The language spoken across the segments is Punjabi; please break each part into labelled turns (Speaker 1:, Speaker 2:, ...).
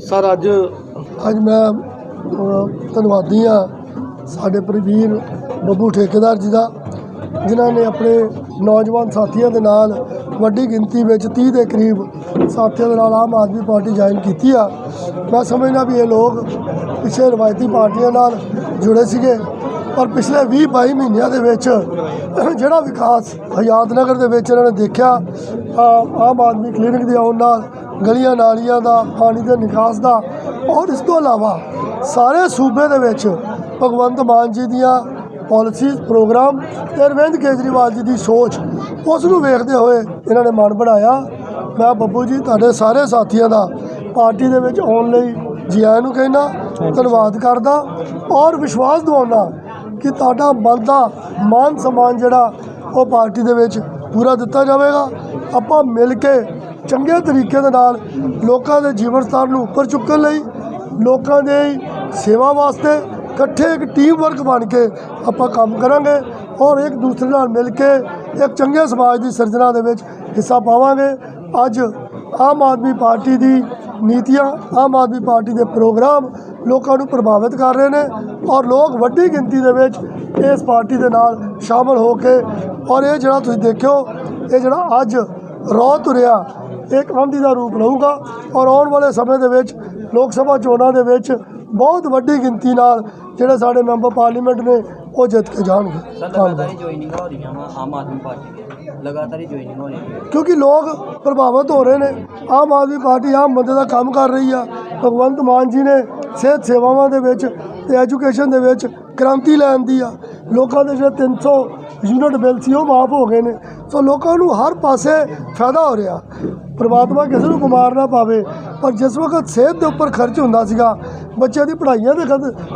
Speaker 1: ਸਰ ਅੱਜ
Speaker 2: ਅੱਜ ਮੈਂ ਅ, ਧੰਨਵਾਦੀ ਆ ਸਾਡੇ ਪ੍ਰਵੀਰ ਬੱਬੂ ਠੇਕੇਦਾਰ ਜੀ ਦਾ ਜਿਨ੍ਹਾਂ ਨੇ ਆਪਣੇ ਨੌਜਵਾਨ ਸਾਥੀਆਂ ਦੇ ਨਾਲ ਵੱਡੀ ਗਿਣਤੀ ਵਿੱਚ 30 ਦੇ ਕਰੀਬ ਸਾਥੀਆਂ ਦੇ ਨਾਲ ਆਮ ਆਦਮੀ ਪਾਰਟੀ ਜੁਆਇਨ ਕੀਤੀ ਆ। ਮੈਂ ਸਮਝਦਾ ਵੀ ਇਹ ਲੋਕ ਪਿਛਲੇ ਰਵਾਇਤੀ ਪਾਰਟੀਆਂ ਨਾਲ ਜੁੜੇ ਸੀਗੇ ਪਰ ਪਿਛਲੇ 20 22 ਮਹੀਨਿਆਂ ਦੇ ਵਿੱਚ ਜਿਹੜਾ ਵਿਕਾਸ ਆਜ਼ਾਦ ਨਗਰ ਦੇ ਵਿੱਚ ਇਹਨਾਂ ਨੇ ਦੇਖਿਆ ਆ- ਆਮ ਆਦਮੀ ਕਲੀਨਿਕ ਦੇ ਆਉਣ ਨਾਲ ਗਲੀਆਂ ਨਾਲੀਆਂ ਦਾ, ਪਾਣੀ ਦੇ ਨਿਕਾਸ ਦਾ ਔਰ ਇਸ ਤੋਂ ਇਲਾਵਾ ਸਾਰੇ ਸੂਬੇ ਦੇ ਵਿੱਚ ਭਗਵੰਤ ਮਾਨ ਜੀ ਦੀਆਂ ਪਾਲਿਸੀਜ਼ ਪ੍ਰੋਗਰਾਮ ਤੇ ਅਰਵਿੰਦ ਕੇਜਰੀਵਾਲ ਜੀ ਦੀ ਸੋਚ, ਉਸ ਨੂੰ ਵੇਖਦੇ ਹੋਏ ਇਹਨਾਂ ਨੇ ਮਨ ਬਣਾਇਆ, ਮੈਂ ਬੱਬੂ ਜੀ, ਤੁਹਾਡੇ ਸਾਰੇ ਸਾਥੀਆਂ ਦਾ ਪਾਰਟੀ ਦੇ ਵਿੱਚ ਆਉਣ ਲਈ ਜੀ ਆਇਆਂ ਨੂੰ ਕਹਿਣਾ ਧੰਨਵਾਦ ਕਰਦਾ ਔਰ ਵਿਸ਼ਵਾਸ ਦਿਵਾਉਣਾ ਕਿ ਤੁਹਾਡਾ ਬਣਦਾ ਮਾਨ ਸਨਮਾਨ ਜਿਹੜਾ ਉਹ ਪਾਰਟੀ ਦੇ ਵਿੱਚ ਪੂਰਾ ਦਿੱਤਾ ਜਾਵੇਗਾ। ਆਪਾਂ ਮਿਲ ਕੇ ਚੰਗੇ ਤਰੀਕੇ ਦੇ ਨਾਲ ਲੋਕਾਂ ਦੇ ਜੀਵਨ ਸਤਰ ਨੂੰ ਉੱਪਰ ਚੁੱਕਣ ਲਈ ਲੋਕਾਂ ਦੇ ਸੇਵਾ ਵਾਸਤੇ ਇਕੱਠੇ ਇੱਕ ਟੀਮ ਵਰਕ ਬਣ ਕੇ ਆਪਾਂ ਕੰਮ ਕਰਾਂਗੇ ਔਰ ਇੱਕ ਦੂਸਰੇ ਨਾਲ ਮਿਲ ਕੇ ਇੱਕ ਚੰਗੇ ਸਮਾਜ ਦੀ ਸਿਰਜਣਾ ਦੇ ਵਿੱਚ ਹਿੱਸਾ ਪਾਵਾਂਗੇ। ਅੱਜ ਆਮ ਆਦਮੀ ਪਾਰਟੀ ਦੀ ਨੀਤੀਆਂ, ਆਮ ਆਦਮੀ ਪਾਰਟੀ ਦੇ ਪ੍ਰੋਗਰਾਮ ਲੋਕਾਂ ਨੂੰ ਪ੍ਰਭਾਵਿਤ ਕਰ ਰਹੇ ਨੇ ਔਰ ਲੋਕ ਵੱਡੀ ਗਿਣਤੀ ਦੇ ਵਿੱਚ ਇਸ ਪਾਰਟੀ ਦੇ ਨਾਲ ਸ਼ਾਮਲ ਹੋ ਕੇ ਔਰ ਇਹ ਜਿਹੜਾ ਤੁਸੀਂ ਦੇਖਿਓ, ਇਹ ਜਿਹੜਾ ਅੱਜ ਰੌ ਤੁਰਿਆ ਇੱਕ ਆਂਦੀ ਦਾ ਰੂਪ ਲਊਗਾ ਔਰ ਆਉਣ ਵਾਲੇ ਸਮੇਂ ਦੇ ਵਿੱਚ ਲੋਕ ਸਭਾ ਚੋਣਾਂ ਦੇ ਵਿੱਚ ਬਹੁਤ ਵੱਡੀ ਗਿਣਤੀ ਨਾਲ ਜਿਹੜੇ ਸਾਡੇ ਮੈਂਬਰ ਪਾਰਲੀਮੈਂਟ ਨੇ ਉਹ ਜਿੱਤ ਕੇ ਜਾਣਗੇ।
Speaker 3: ਲਗਾਤਾਰ ਹੀ ਜੁਆਇਨਿੰਗ ਹੋ ਰਹੀਆਂ ਵਾ ਆਮ ਆਦਮੀ ਪਾਰਟੀ ਦੀਆਂ। ਲਗਾਤਾਰ ਹੀ ਜੁਆਇਨਿੰਗ ਹੋ ਰਹੀ ਹੈ
Speaker 2: ਕਿਉਂਕਿ ਲੋਕ ਪ੍ਰਭਾਵਿਤ ਹੋ ਰਹੇ ਨੇ। ਆਮ ਆਦਮੀ ਪਾਰਟੀ ਆਮ ਬੰਦੇ ਦਾ ਕੰਮ ਕਰ ਰਹੀ ਆ। ਭਗਵੰਤ ਮਾਨ ਜੀ ਨੇ ਸਿਹਤ ਸੇਵਾਵਾਂ ਦੇ ਵਿੱਚ ਤੇ ਐਜੂਕੇਸ਼ਨ ਦੇ ਵਿੱਚ ਕ੍ਰਾਂਤੀ ਲੈਣ ਦੀ ਆ। ਲੋਕਾਂ ਦੇ ਜਿਹੜੇ 300 ਯੂਨਿਟ ਬਿੱਲ ਸੀ ਉਹ ਮਾਫ ਹੋ ਗਏ ਨੇ। ਸੋ ਲੋਕਾਂ ਨੂੰ ਹਰ ਪਾਸੇ ਫਾਇਦਾ ਹੋ ਰਿਹਾ। ਪ੍ਰਮਾਤਮਾ ਕਿਸੇ ਨੂੰ ਬਿਮਾਰ ਨਾ ਪਾਵੇ, ਪਰ ਜਿਸ ਵਕਤ ਸਿਹਤ ਦੇ ਉੱਪਰ ਖਰਚ ਹੁੰਦਾ ਸੀਗਾ, ਬੱਚਿਆਂ ਦੀ ਪੜ੍ਹਾਈਆਂ ਦੇ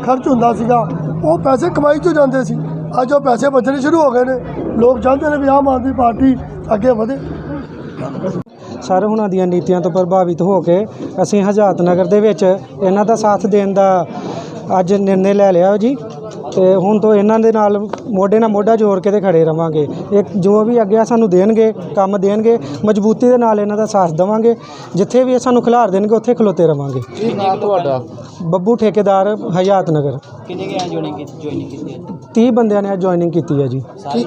Speaker 2: ਖਰਚ- ਹੁੰਦਾ ਸੀਗਾ, ਉਹ ਪੈਸੇ ਕਮਾਈ ਤੋਂ ਜਾਂਦੇ ਸੀ। ਅੱਜ ਉਹ ਪੈਸੇ ਬਚਣੇ ਸ਼ੁਰੂ ਹੋ ਗਏ ਨੇ। ਲੋਕ ਚਾਹੁੰਦੇ ਨੇ ਵੀ ਆਮ ਆਦਮੀ ਪਾਰਟੀ ਅੱਗੇ ਵਧੇ।
Speaker 4: ਸਰ, ਹੁਣਾਂ ਦੀਆਂ ਨੀਤੀਆਂ ਤੋਂ ਪ੍ਰਭਾਵਿਤ ਹੋ ਕੇ ਅਸੀਂ ਹਜ਼ਾਤ ਨਗਰ ਦੇ ਵਿੱਚ ਇਹਨਾਂ ਦਾ ਸਾਥ ਦੇਣ ਦਾ ਅੱਜ ਨਿਰਣੇ ਲੈ ਲਿਆ ਜੀ। ਤੇ ਹੁਣ ਤੋਂ ਇਹਨਾਂ ਦੇ ਨਾਲ ਮੋਢੇ ਨਾਲ ਮੋਢਾ ਜੋੜ ਕੇ ਤੇ ਖੜੇ ਰਵਾਂਗੇ। ਇੱਕ ਜੋ ਵੀ ਅੱਗੇ ਸਾਨੂੰ ਦੇਣਗੇ ਕੰਮ ਦੇਣਗੇ ਮਜ਼ਬੂਤੀ ਦੇ ਨਾਲ ਇਹਨਾਂ ਦਾ ਸਾਥ ਦੇਵਾਂਗੇ। ਜਿੱਥੇ ਵੀ ਇਹ ਸਾਨੂੰ ਖਿਲਾਰ ਦੇਣਗੇ ਉੱਥੇ ਖਲੋਤੇ ਰਵਾਂਗੇ।
Speaker 1: ਕੀ ਨਾਂ ਤੁਹਾਡਾ?
Speaker 4: ਬੱਬੂ ਠੇਕੇਦਾਰ ਹਜ਼ਾਤ ਨਗਰ।
Speaker 3: ਕਿੰਨੇ ਗਿਆ ਜੁਆਇਨਿੰਗ ਕੀਤੀ ਜੁਆਇਨਿੰਗ ਕੀਤੀ ਹੈ?
Speaker 4: 30 ਬੰਦਿਆਂ ਨੇ ਜੁਆਇਨਿੰਗ ਕੀਤੀ ਹੈ ਜੀ।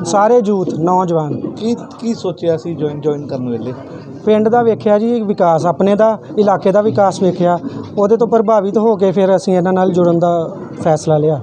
Speaker 4: ਸਾਰੇ ਯੂਥ ਨੌਜਵਾਨ।
Speaker 1: ਕੀ ਕੀ ਸੋਚਿਆ ਸੀ ਜੁਆਇਨ ਜੁਆਇਨ ਕਰਨ ਵੇਲੇ?
Speaker 4: ਪਿੰਡ ਦਾ ਵੇਖਿਆ ਜੀ ਵਿਕਾਸ ਆਪਣੇ ਦਾ ਇਲਾਕੇ ਦਾ ਵਿਕਾਸ ਵੇਖਿਆ। ਉਹਦੇ ਤੋਂ ਪ੍ਰਭਾਵਿਤ ਹੋ ਕੇ ਫਿਰ ਅਸੀਂ ਇਹਨਾਂ ਨਾਲ ਜੁੜਨ ਦਾ ਫੈਸਲਾ ਲਿਆ।